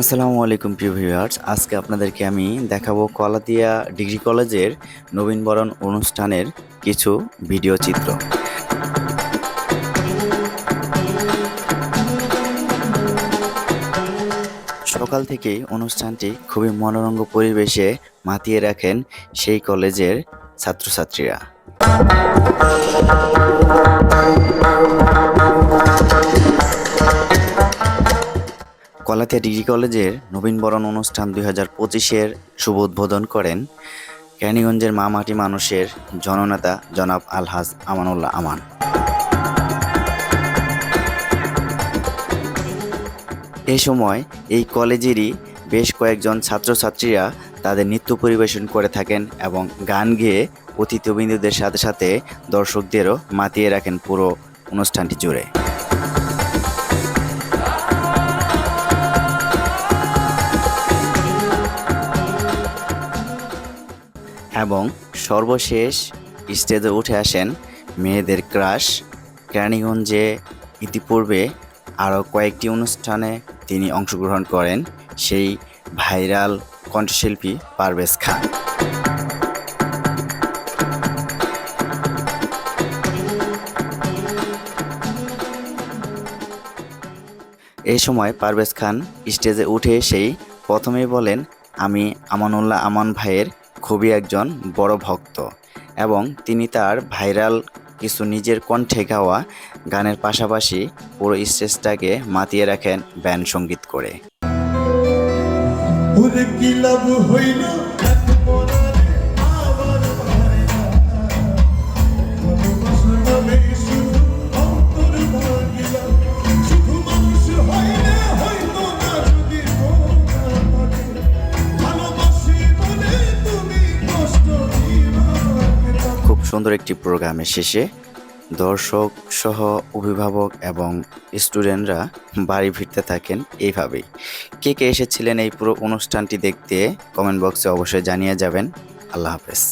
আসসালামু আলাইকুম প্রিয় ভিউয়ার্স, আজকে আপনাদেরকে আমি দেখাবো কলাতিয়া ডিগ্রি কলেজের নবীনবরণ অনুষ্ঠানের কিছু ভিডিও চিত্র। সকাল থেকেই অনুষ্ঠানটি খুবই মনোরঙ্গ পরিবেশে মাতিয়ে রাখেন সেই কলেজের ছাত্রছাত্রীরা। কলাতিয়া ডিগ্রি কলেজের নবীনবরণ অনুষ্ঠান দুই হাজার পঁচিশের শুভ উদ্বোধন করেন কেরানীগঞ্জের মা মাটি মানুষের জননেতা জনাব আলহাজ আমানুল্লাহ আমান। এই সময় এই কলেজেরই বেশ কয়েকজন ছাত্রছাত্রীরা তাদের নৃত্য পরিবেশন করে থাকেন এবং গান গেয়ে অতিথিবৃন্দদের সাথে সাথে দর্শকদেরও মাতিয়ে রাখেন পুরো অনুষ্ঠানটি জুড়ে। এবং সর্বশেষ স্টেজে উঠে আসেন মেয়েদের ক্রাশ। কেরানীগঞ্জে ইতিপূর্বে আরও কয়েকটি অনুষ্ঠানে তিনি অংশগ্রহণ করেন সেই ভাইরাল কণ্ঠশিল্পী পারভেজ খান। এই সময় পারভেজ খান স্টেজে উঠে সেই প্রথমেই বলেন, আমি আমানুল্লাহ আমান ভাইয়ের খুবই একজন বড় ভক্ত এবং তিনি তার ভাইরাল কিছু নিজের কণ্ঠে গাওয়া গানের পাশাপাশি পুরো স্টেজটাকে মাতিয়ে রাখেন ব্যান্ড সংগীত করে। সুন্দর একটি প্রোগ্রামের শেষে দর্শক সহ অভিভাবক এবং স্টুডেন্টরা বাড়ি ফিরতে থাকেন এইভাবেই। কে কে এসেছিলেন এই পুরো অনুষ্ঠানটি দেখতে কমেন্ট বক্সে অবশ্যই জানিয়ে যাবেন। আল্লাহ হাফেজ।